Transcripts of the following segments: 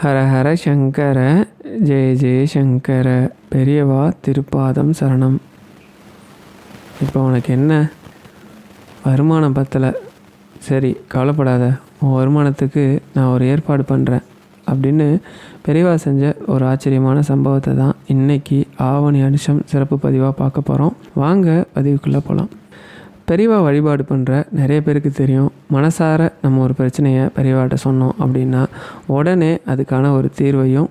ஹர ஹர சங்கர ஜெய ஜெய சங்கர பெரியவா திருப்பாதம் சரணம். இப்போ உனக்கு என்ன? வருமானம் பத்தலை. சரி கவலைப்படாத. உன் வருமானத்துக்கு நான் ஒரு ஏற்பாடு பண்ணுறேன் அப்படின்னு பெரியவா செஞ்ச ஒரு ஆச்சரியமான சம்பவத்தை தான் இன்றைக்கி ஆவணி அனுஷம் சிறப்பு பதிவாக பார்க்க போகிறோம் வாங்க பதிவுக்குள்ளே போகலாம் பெரியவா வழிபாடு பண்ணுற நிறைய பேருக்கு தெரியும். மனசார நம்ம ஒரு பிரச்சனையை பெரியவாட்ட சொன்னோம் அப்படின்னா உடனே அதுக்கான ஒரு தீர்வையும்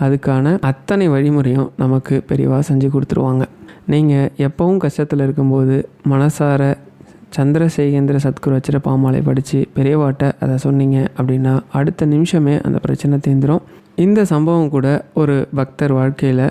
அதுக்கான அத்தனை வழிமுறையும் நமக்கு பெரியவா செஞ்சு கொடுத்துருவாங்க. நீங்கள் எப்பவும் கஷ்டத்தில் இருக்கும்போது மனசார சந்திரசேகேந்திர சத்குரு வச்சிர பாமாலை படித்து பெரியவாட்ட அதை சொன்னீங்க அப்படின்னா அடுத்த நிமிஷமே அந்த பிரச்சனை தீர்ந்துடும் இந்த சம்பவம் கூட ஒரு பக்தர் வாழ்க்கையில்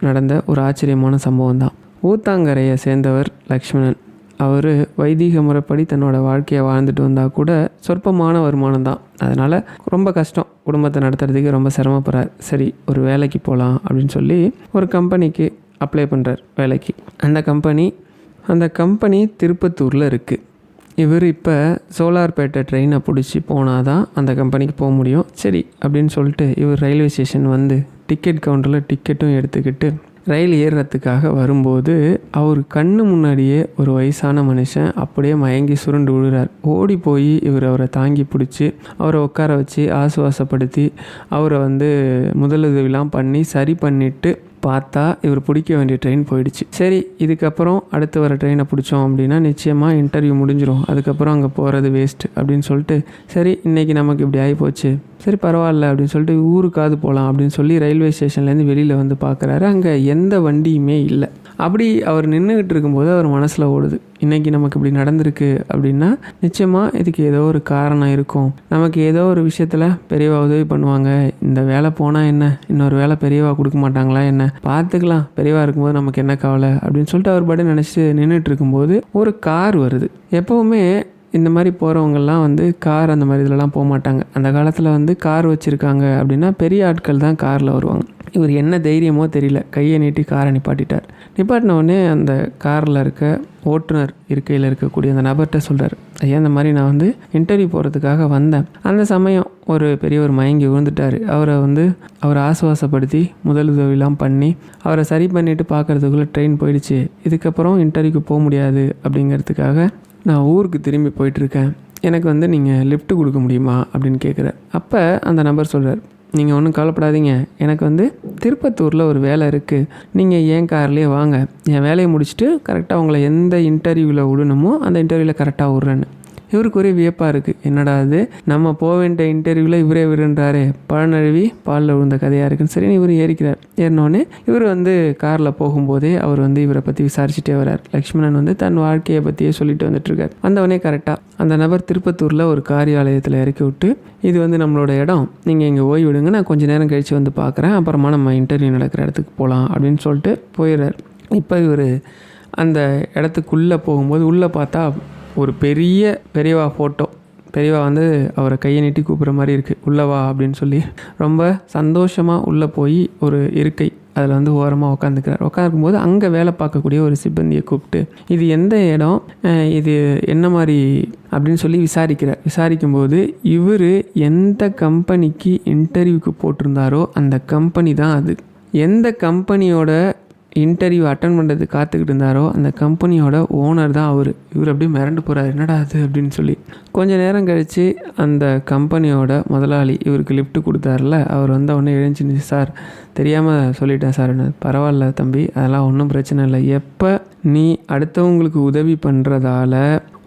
நடந்த ஒரு ஆச்சரியமான சம்பவம் தான் ஊத்தாங்கரையை சேர்ந்தவர் லக்ஷ்மணன். அவர் வைதீக முறைப்படி தன்னோட வாழ்க்கையை வாழ்ந்துட்டு வந்தால் கூட சொற்பமான வருமானம் தான். அதனால் ரொம்ப கஷ்டம். குடும்பத்தை நடத்துறதுக்கு ரொம்ப சிரமப்படுறார். சரி ஒரு வேலைக்கு போகலாம் அப்படின்னு சொல்லி ஒரு கம்பெனிக்கு அப்ளை பண்ணுறார் வேலைக்கு. அந்த கம்பெனி அந்த கம்பெனி திருப்பத்தூரில் இருக்குது இவர் இப்போ சோலார்பேட்டை ட்ரெயினை பிடிச்சி போனால் தான் அந்த கம்பெனிக்கு போக முடியும். சரி அப்படின்னு சொல்லிட்டு இவர் ரயில்வே ஸ்டேஷன் வந்து டிக்கெட் கவுண்டரில் டிக்கெட்டும் எடுத்துக்கிட்டு ரயில் ஏறுறதுக்காக வரும்போது அவர் கண்ணு முன்னாடியே ஒரு வயசான மனுஷன் அப்படியே மயங்கி சுருண்டு விழுறார். ஓடி போய் இவர் அவரை தாங்கி பிடிச்சி அவரை உட்கார வச்சு ஆசுவாசப்படுத்தி அவரை வந்து முதலுதவிலாம் பண்ணி சரி பண்ணிவிட்டு பார்த்தா இவர் பிடிக்க வேண்டிய ட்ரெயின் போயிடுச்சு. சரி இதுக்கப்புறம் அடுத்து வர ட்ரெயினை பிடிச்சோம் அப்படின்னா நிச்சயமாக இன்டர்வியூ முடிஞ்சிடும் அதுக்கப்புறம் அங்கே போகிறது வேஸ்ட் அப்படின்னு சொல்லிட்டு சரி இன்றைக்கி நமக்கு இப்படி ஆகி போச்சு. சரி பரவாயில்ல அப்படின்னு சொல்லிட்டு ஊருக்காவது போகலாம் அப்படின்னு சொல்லி ரயில்வே ஸ்டேஷன்லேருந்து வெளியில் வந்து பார்க்குறாரு அங்கே எந்த வண்டியுமே இல்லை. அப்படி அவர் நின்றுக்கிட்டு இருக்கும்போது அவர் மனசில் ஓடுது. இன்றைக்கி நமக்கு இப்படி நடந்திருக்கு அப்படின்னா நிச்சயமாக இதுக்கு ஏதோ ஒரு காரணம் இருக்கும். நமக்கு ஏதோ ஒரு விஷயத்தில் பெரியவா உதவி பண்ணுவாங்க. இந்த வேலை போனால் என்ன? இன்னொரு வேலை பெரியவா கொடுக்க மாட்டாங்களா என்ன? பார்த்துக்கலாம் பெரியவா இருக்கும்போது நமக்கு என்ன கவலை? அப்படின்னு சொல்லிட்டு அவர் பாட்டு நினச்சிட்டு நின்றுட்டு இருக்கும்போது ஒரு கார் வருது. எப்போவுமே இந்த மாதிரி போகிறவங்கெல்லாம் வந்து கார் அந்த மாதிரி இதுலலாம் போக மாட்டாங்க. அந்த காலத்தில் வந்து கார் வச்சுருக்காங்க அப்படின்னா பெரிய ஆட்கள் தான் காரில் வருவாங்க. இவர் என்ன தைரியமோ தெரியல. கையை நீட்டி காரை நிப்பாட்டிட்டார். நிப்பாட்டினவுடனே அந்த காரில் இருக்க ஓட்டுநர் இருக்கையில் இருக்கக்கூடிய அந்த நபர்கிட்ட சொல்கிறார் ஐயா இந்த மாதிரி நான் வந்து இன்டர்வியூ போகிறதுக்காக வந்தேன். அந்த சமயம் ஒரு பெரியவர் மயங்கி விழுந்துட்டார். அவரை வந்து அவரை ஆசுவாசப்படுத்தி முதலுதவிலாம் பண்ணி அவரை சரி பண்ணிவிட்டு பார்க்குறதுக்குள்ளே ட்ரெயின் போயிடுச்சு. இதுக்கப்புறம் இன்டர்வியூக்கு போக முடியாது அப்படிங்கிறதுக்காக நான் ஊருக்கு திரும்பி போயிட்டுருக்கேன் எனக்கு வந்து நீங்கள் லிஃப்ட் கொடுக்க முடியுமா? அப்படின்னு கேட்குறார் அப்போ அந்த நபர் சொல்கிறார் நீங்கள் ஒன்றும் கவலைப்படாதீங்க. எனக்கு வந்து திருப்பத்தூரில் ஒரு வேலை இருக்குது நீங்கள் ஏன் கார்லேயே வாங்க. என் வேலையை முடிச்சுட்டு கரெக்டாக உங்களை எந்த இன்டர்வியூவில் விடணுமோ அந்த இன்டர்வியூவில் கரெக்டாக விட்றேன்னு. இவருக்கு ஒரே வியப்பாக இருக்குது என்னடா அது நம்ம போக வேண்டிய இன்டர்வியூவில் இவரே விருன்றாரு. பழநழுவி பாலில் விழுந்த கதையாக இருக்குன்னு சரி இவர் ஏறிக்கிறார். ஏறினோடனே இவர் வந்து காரில் போகும்போதே அவர் வந்து இவரை பற்றி விசாரிச்சுட்டே வரார். லக்ஷ்மணன் வந்து தன் வாழ்க்கையை பற்றியே சொல்லிட்டு வந்துட்டுருக்கார். வந்தவனே கரெக்டாக அந்த நபர் திருப்பத்தூரில் ஒரு காரியாலயத்தில் இறக்கி விட்டு இது வந்து நம்மளோட இடம். நீங்கள் இங்கே ஓய்வு விடுங்க நான் கொஞ்சம் நேரம் கழித்து வந்து பார்க்குறேன் அப்புறமா நம்ம இன்டர்வியூ நடக்கிற இடத்துக்கு போகலாம் அப்படின்னு சொல்லிட்டு போயிடுறார். இப்போ இவர் அந்த இடத்துக்குள்ளே போகும்போது உள்ளே பார்த்தா ஒரு பெரிய பெரியவா ஃபோட்டோ பெரியவா வந்து அவரை கையை நீட்டி கூப்பிட்ற மாதிரி இருக்குது உள்ளே வா அப்படின்னு சொல்லி ரொம்ப சந்தோஷமாக உள்ளே போய் ஒரு இருக்கை அதில் வந்து ஓரமாக உட்காந்துக்கிறார் உட்காந்துக்கும்போது அங்கே வேலை பார்க்கக்கூடிய ஒரு சிப்பந்தியை கூப்பிட்டு இது எந்த இடம்? இது என்ன மாதிரி? அப்படின்னு சொல்லி விசாரிக்கிறார். விசாரிக்கும்போது இவர் எந்த கம்பெனிக்கு இன்டர்வியூக்கு போட்டிருந்தாரோ அந்த கம்பெனி தான் அது. எந்த கம்பெனியோட இன்டர்வியூ அட்டன் பண்ணுறது காத்துக்கிட்டு இருந்தாரோ அந்த கம்பெனியோட ஓனர் தான் அவர். இவர் அப்படியே மிரண்டு போகிறார் என்னடா அது அப்படின்னு சொல்லி. கொஞ்ச நேரம் கழித்து அந்த கம்பெனியோட முதலாளி இவருக்கு லிஃப்ட் கொடுத்தாருல அவர் வந்த உடனே எழுந்துச்சு சார் தெரியாமல் சொல்லிட்டேன் சார் பரவாயில்ல தம்பி அதெல்லாம் ஒன்றும் பிரச்சனை இல்லை. எப்போ நீ அடுத்தவங்களுக்கு உதவி பண்ணுறதால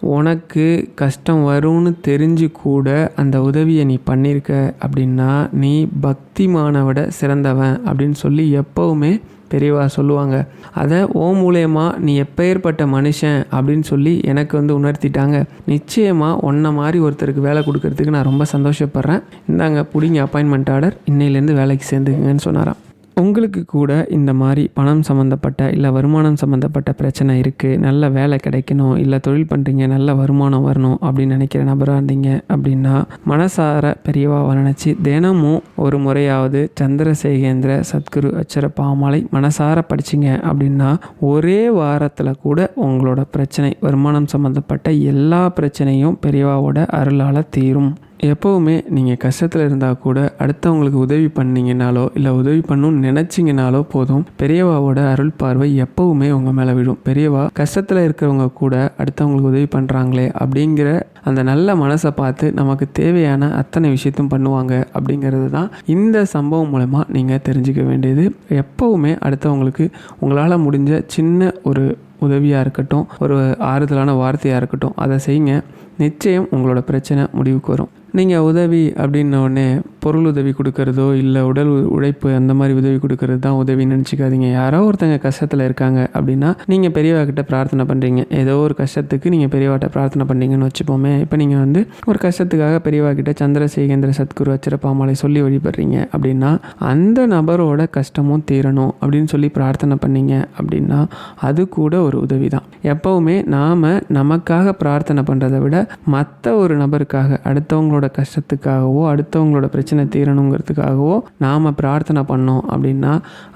உனக்கு கஷ்டம் வரும்னு தெரிஞ்சு கூட அந்த உதவியை நீ பண்ணியிருக்க அப்படின்னா நீ பக்திமானவிட சிறந்தவன் அப்படின்னு சொல்லி எப்போவுமே பெரியவா சொல்லுவாங்க. அதை ஓ மூலயமா நீ எப்பேற்பட்ட மனுஷன்? அப்படின்னு சொல்லி எனக்கு வந்து உணர்த்திட்டாங்க. நிச்சயமாக ஒன்றை மாதிரி ஒருத்தருக்கு வேலை கொடுக்கறதுக்கு நான் ரொம்ப சந்தோஷப்படுறேன். இந்தாங்க பிடிங்க அப்பாயின்மெண்ட் ஆர்டர் இன்னையிலேருந்து வேலைக்கு சேர்ந்துக்குங்கன்னு சொன்னாராம். உங்களுக்கு கூட இந்த மாதிரி பணம் சம்மந்தப்பட்ட இல்லை வருமானம் சம்மந்தப்பட்ட பிரச்சனை இருக்குது நல்ல வேலை கிடைக்கணும் இல்லை தொழில் பண்ணுறீங்க நல்ல வருமானம் வரணும் அப்படின்னு நினைக்கிற நபராக இருந்தீங்க அப்படின்னா மனசார பெரியவாவை நினச்சி தினமும் ஒரு முறையாவது சந்திரசேகேந்திர சத்குரு அச்சர பாமாலை மனசார படிச்சிங்க அப்படின்னா ஒரே வாரத்தில் கூட உங்களோட பிரச்சனை வருமானம் சம்மந்தப்பட்ட எல்லா பிரச்சனையும் பெரியவாவோட அருளால் தீரும். எப்போவுமே நீங்கள் கஷ்டத்தில் இருந்தால் கூட அடுத்தவங்களுக்கு உதவி பண்ணீங்கனாலோ இல்லை உதவி பண்ணணும்னு நினச்சிங்கனாலோ போதும். பெரியவாவோட அருள் பார்வை எப்போவுமே உங்கள் மேலே விழும். பெரியவா கஷ்டத்தில் இருக்கிறவங்க கூட அடுத்தவங்களுக்கு உதவி பண்ணுறாங்களே அப்படிங்கிற அந்த நல்ல மனசை பார்த்து நமக்கு தேவையான அத்தனை விஷயத்தையும் பண்ணுவாங்க அப்படிங்கிறது தான் இந்த சம்பவம் மூலமாக நீங்கள் தெரிஞ்சுக்க வேண்டியது. எப்போவுமே அடுத்தவங்களுக்கு உங்களால் முடிஞ்ச சின்ன ஒரு உதவியாக இருக்கட்டும் ஒரு ஆறுதலான வார்த்தையாக இருக்கட்டும் அதை செய்யுங்க. நிச்சயம் உங்களோட பிரச்சனை முடிவுக்கு வரும். நீங்கள் உதவி அப்படின்ன உடனே பொருள் உதவி கொடுக்கறதோ இல்லை உடல் உழைப்பு அந்த மாதிரி உதவி கொடுக்கறது தான் உதவின்னு நினச்சிக்காதீங்க. யாரோ ஒருத்தங்க கஷ்டத்தில் இருக்காங்க அப்படின்னா நீங்கள் பெரியவா கிட்ட பிரார்த்தனை பண்ணுறீங்க ஏதோ ஒரு கஷ்டத்துக்கு நீங்கள் பெரியவாட்ட பிரார்த்தனை பண்ணீங்கன்னு வச்சுப்போமே. இப்போ நீங்கள் வந்து ஒரு கஷ்டத்துக்காக பெரியவா கிட்ட சந்திரசேகேந்திர சத்குரு வச்சிரப்பாமலை சொல்லி வழிபடுறீங்க அப்படின்னா அந்த நபரோட கஷ்டமும் தீரணும் அப்படின்னு சொல்லி பிரார்த்தனை பண்ணீங்க அப்படின்னா அது கூட ஒரு உதவி தான். எப்போவுமே நாம் நமக்காக பிரார்த்தனை பண்ணுறதை விட மற்ற ஒரு நபருக்காக அடுத்தவங்களோட கஷ்டத்துக்காகவோ அடுத்தவங்களோட பிரச்சனை தீரணுங்கிறதுக்காகவோ நாம் பிரார்த்தனை பண்ணோம் அப்படின்னா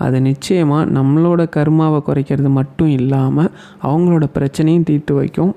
அது நிச்சயமாக நம்மளோட கர்மாவை குறைக்கிறது மட்டும் இல்லாமல் அவங்களோட பிரச்சனையும் தீர்த்து வைக்கும்.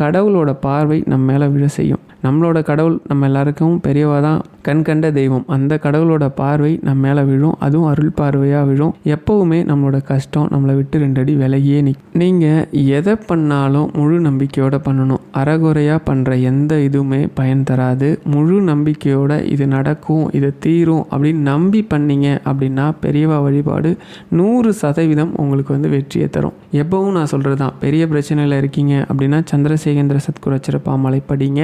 கடவுளோட பார்வை நம்ம மேலே விழ செய்யும். நம்மளோட கடவுள் நம்ம எல்லாருக்கும் பெரியவா தான். கண் கண்ட தெய்வம். அந்த கடவுளோட பார்வை நம்ம மேலே விழும். அதுவும் அருள் பார்வையாக விழும். எப்போவுமே நம்மளோட கஷ்டம் நம்மளை விட்டு ரெண்டடி விலகியே நிக் நீங்கள் எதை பண்ணாலும் முழு நம்பிக்கையோடு பண்ணணும். அறகுறையாக பண்ணுற எந்த இதுவுமே பயன் தராது. முழு நம்பிக்கையோடு இது நடக்கும் இது தீரும் அப்படின்னு நம்பி பண்ணீங்க அப்படின்னா பெரியவா வழிபாடு நூறு சதவீதம் உங்களுக்கு வந்து வெற்றியை தரும். எப்பவும் நான் சொல்கிறது தான் பெரிய பிரச்சனையில் இருக்கீங்க அப்படின்னா சந்திரசேகேந்திர சத்குரு சிறப்பாமலை படிங்க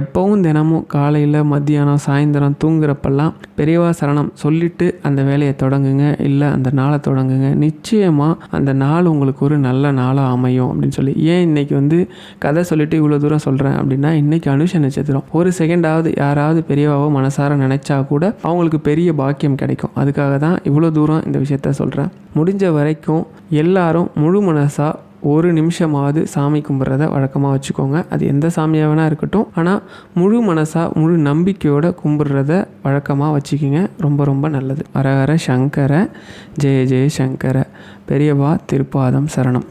எப்பவும் தினமும் காலையில் மத்தியானம் சாயந்தரம் தூங்குறப்பெல்லாம் பெரியவா சரணம் சொல்லிட்டு அந்த வேலையை தொடங்குங்க. இல்லை அந்த நாளை தொடங்குங்க. நிச்சயமாக அந்த நாள் உங்களுக்கு ஒரு நல்ல நாளாக அமையும் அப்படின்னு சொல்லி. ஏன் இன்னைக்கு வந்து கதை சொல்லிட்டு இவ்வளோ தூரம் சொல்கிறேன் அப்படின்னா இன்னைக்கு அனுஷ நட்சத்திரம். ஒரு செகண்டாவது யாராவது பெரியவாவோ மனசார நினைச்சா கூட அவங்களுக்கு பெரிய பாக்கியம் கிடைக்கும். அதுக்காக தான் இவ்வளோ தூரம் இந்த விஷயத்த சொல்கிறேன் முடிஞ்ச வரைக்கும் எல்லாரும் முழு மனசாக ஒரு நிமிஷமாவது சாமி கும்பிட்றத வழக்கமாக வச்சுக்கோங்க. அது எந்த சாமியாக வேணால் இருக்கட்டும். ஆனால் முழு மனசாக முழு நம்பிக்கையோட கும்பிட்றத வழக்கமாக வச்சுக்கிங்க. ரொம்ப ரொம்ப நல்லது. ஹர ஹர சங்கர ஜெய ஜெய சங்கர. பெரியவா திருப்பாதம் சரணம்.